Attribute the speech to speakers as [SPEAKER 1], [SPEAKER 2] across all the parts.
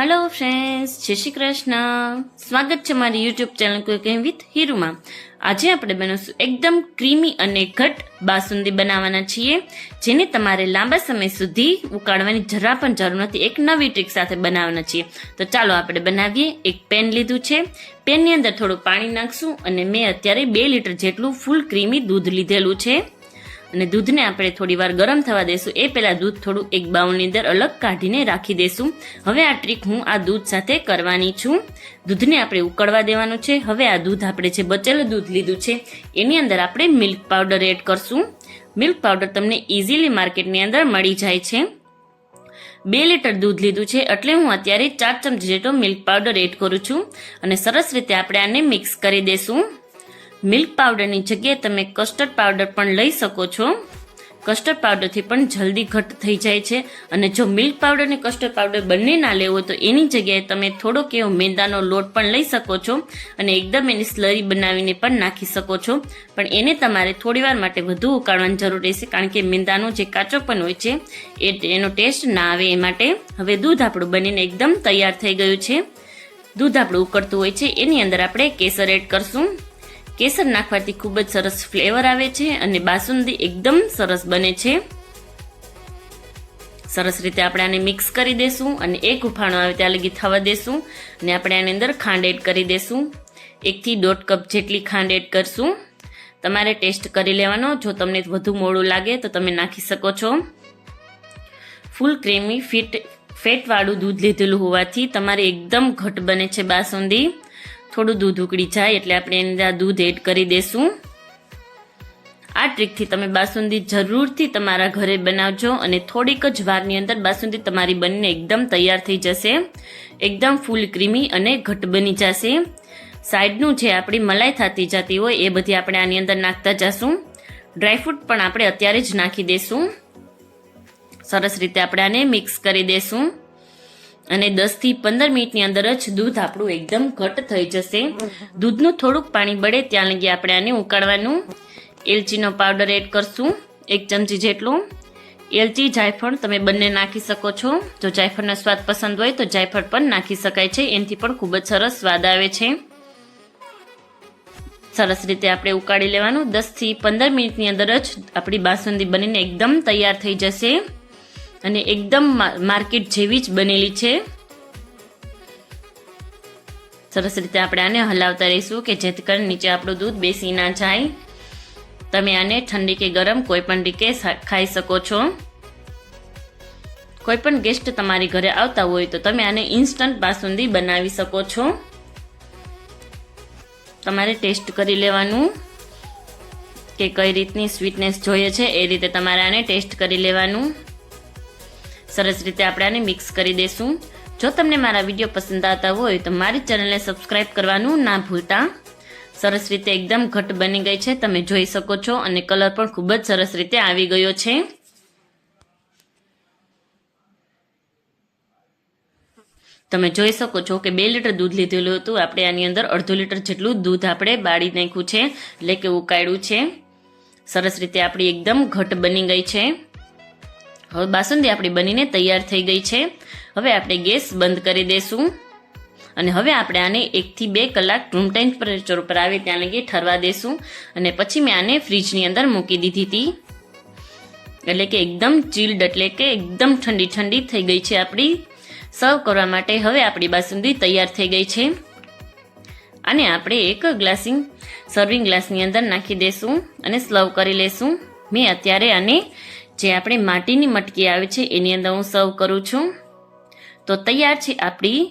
[SPEAKER 1] Hello friends જય શ્રી કૃષ્ણ. સ્વાગત છે મારી યુટ્યુબ ચેનલ કુકિંગ વિથ હીરુમાં. આજે આપણે બનાવશું એકદમ ક્રીમી અને ઘટ બાસુંદી બનાવવાના છીએ, જેને તમારે લાંબા સમય સુધી ઉકાળવાની જરા પણ જરૂર નથી, એક નવી ટ્રીક સાથે બનાવવાના છીએ. તો ચાલો આપણે બનાવીએ. એક પેન લીધું છે. પેનની અંદર થોડું પાણી નાખશું અને મેં અત્યારે બે લીટર જેટલું ફૂલ ક્રીમી દૂધ લીધેલું છે. અને દૂધને આપણે થોડી વાર ગરમ થવા દેશું. એ પહેલાં દૂધ થોડું એક બાઉલની અંદર અલગ કાઢીને રાખી દેશું. હવે આ ટ્રીક હું આ દૂધ સાથે કરવાની છું. દૂધને આપણે ઉકળવા દેવાનું છે. હવે આ દૂધ આપણે જે બચેલું દૂધ લીધું છે, એની અંદર આપણે મિલ્ક પાવડર એડ કરશું. મિલ્ક પાવડર તમને ઇઝીલી માર્કેટની અંદર મળી જાય છે. બે લીટર દૂધ લીધું છે એટલે હું અત્યારે ચાર ચમચી જેટલો મિલ્ક પાવડર એડ કરું છું. અને સરસ રીતે આપણે આને મિક્સ કરી દેશું. મિલ્ક પાવડરની જગ્યાએ તમે કસ્ટર્ડ પાવડર પણ લઈ શકો છો. કસ્ટર્ડ પાવડરથી પણ જલ્દી ઘટ થઈ જાય છે અને જો મિલ્ક પાવડર અને કસ્ટર્ડ પાવડર બંને ના લેવો તો એની જગ્યાએ તમે થોડોક એવો મેંદાનો લોટ પણ લઈ શકો છો અને એકદમ એની સ્લરી બનાવીને પણ નાખી શકો છો. પણ એને તમારે થોડીવાર માટે વધુ ઉકાળવાની જરૂર રહેશે કારણ કે મેંદાનો જે કાચો પણ હોય છે, એ એનો ટેસ્ટ ના આવે એ માટે. હવે દૂધ આપણું બનીને એકદમ તૈયાર થઈ ગયું છે. દૂધ આપણું ઉકળતું હોય છે, એની અંદર આપણે કેસર એડ કરશું. કેસર નાખવાથી ખૂબ જ સરસ ફ્લેવર આવે છે અને બાસુંદી એકદમ સરસ બને છે. સરસ રીતે આપણે આને મિક્સ કરી દેશું અને એક ઉફાણો આવે ત્યાં લગી થવા દેશું અને આપણે આની અંદર ખાંડ એડ કરી દેશું. એકથી દોઢ કપ જેટલી ખાંડ એડ કરશું. તમારે ટેસ્ટ કરી લેવાનો, જો તમને વધુ મોડું લાગે તો તમે નાખી શકો છો. ફૂલ ક્રીમી ફીટ ફેટવાળું દૂધ લીધેલું હોવાથી તમારે એકદમ ઘટ બને છે બાસુંદી. થોડું દૂધ ઉકળી જાય એટલે આપણે એની અંદર દૂધ એડ કરી દેશું. આ ટ્રીકથી તમે બાસુંદી જરૂરથી તમારા ઘરે બનાવજો અને થોડીક જ વારની અંદર બાસુંદી તમારી બનીને એકદમ તૈયાર થઈ જશે. એકદમ ફૂલ ક્રીમી અને ઘટ બની જશે. સાઈડનું જે આપણી મલાઈ થતી જતી હોય એ બધી આપણે આની અંદર નાખતા જશું. ડ્રાયફ્રૂટ પણ આપણે અત્યારે જ નાખી દેશું. સરસ રીતે આપણે આને મિક્સ કરી દેશું. અને દસથી પંદર મિનિટની અંદર જ દૂધ આપણું એકદમ ઘટ થઈ જશે. દૂધનું થોડુંક પાણી બળે ત્યાં લગી આપણે આને ઉકાળવાનું. એલચીનો પાવડર એડ કરશું, એક ચમચી જેટલું. એલચી, જાયફળ તમે બંને નાખી શકો છો. જો જાયફળનો સ્વાદ પસંદ હોય તો જાયફળ પણ નાખી શકાય છે. એનાથી પણ ખૂબ જ સરસ સ્વાદ આવે છે. સરસ રીતે આપણે ઉકાળી લેવાનું. દસથી પંદર મિનિટની અંદર જ આપણી બાસુંદી બનીને એકદમ તૈયાર થઈ જશે. અને એકદમ માર્કેટ જેવી જ બનેલી છે. સરસ રીતે આપણે આને હલાવતા રહીશું કે જેથી કરીને નીચે આપણું દૂધ બેસી ના જાય. તમે આને ઠંડી કે ગરમ કોઈ પણ રીતે ખાઈ શકો છો. કોઈ પણ ગેસ્ટ તમારી ઘરે આવતા હોય તો તમે આને ઇન્સ્ટન્ટ બાસુંદી બનાવી શકો છો. તમારે ટેસ્ટ કરી લેવાનું કે કઈ રીતની સ્વીટનેસ જોઈએ છે એ રીતે તમારે આને ટેસ્ટ કરી લેવાનું. સરસ રીતે આપણે આને મિક્સ કરી દઈશું જો તમને મારા વીડિયો પસંદ આવતા હોય તો મારી ચેનલને સબસ્ક્રાઇબ કરવાનું ના ભૂલતા. સરસ રીતે એકદમ ઘટ બની ગઈ છે, તમે જોઈ શકો છો અને કલર પણ ખૂબ જ સરસ રીતે આવી ગયો છે. તમે જોઈ શકો છો કે બે લીટર દૂધ લીધેલું હતું. આપણે આની અંદર અડધો લીટર જેટલું દૂધ આપણે બાળી નાખ્યું છે, એટલે કે ઉકાળ્યું છે. સરસ રીતે આપણી એકદમ ઘટ બની ગઈ છે. હવે બાસુંદી આપણી બનીને તૈયાર થઈ ગઈ છે. હવે આપણે ગેસ બંધ કરી દઈશું અને હવે આપણે આને એકથી બે કલાક રૂમ ટેમ્પરેચર ઉપર આવે ત્યાં લગી ઠરવા દેશું. અને પછી મેં આને ફ્રીજની અંદર મૂકી દીધી હતી. એટલે કે એકદમ ચીલ્ડ એટલે કે એકદમ ઠંડી ઠંડી થઈ ગઈ છે આપણી. સર્વ કરવા માટે હવે આપણી બાસુંદી તૈયાર થઈ ગઈ છે. અને આપણે એક ગ્લાસિંગ સર્વિંગ ગ્લાસની અંદર નાખી દઈશું અને સ્લવ કરી લેશું. મેં અત્યારે આને જે આપણે માટીની મટકી આવે છે, એની અંદર હું સર્વ કરું છું. તો તૈયાર છે આપણી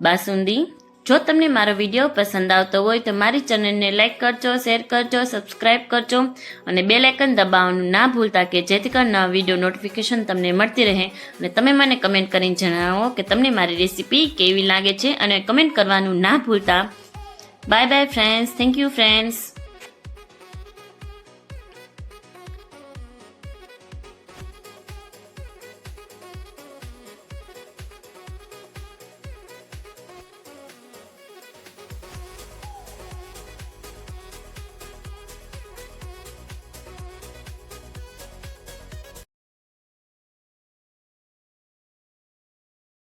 [SPEAKER 1] બાસુંદી. જો તમને મારો વીડિયો પસંદ આવતો હોય તો મારી ચેનલને લાઇક કરજો શેર કરજો સબસ્ક્રાઇબ કરજો અને બે લાઇકન દબાવવાનું ના ભૂલતા કે જેથી કરીને વીડિયો નોટિફિકેશન તમને મળતી રહે. અને તમે મને કમેન્ટ કરીને જણાવો કે તમને મારી રેસીપી કેવી લાગે છે અને કમેન્ટ કરવાનું ના ભૂલતા. Bye bye friends thank you friends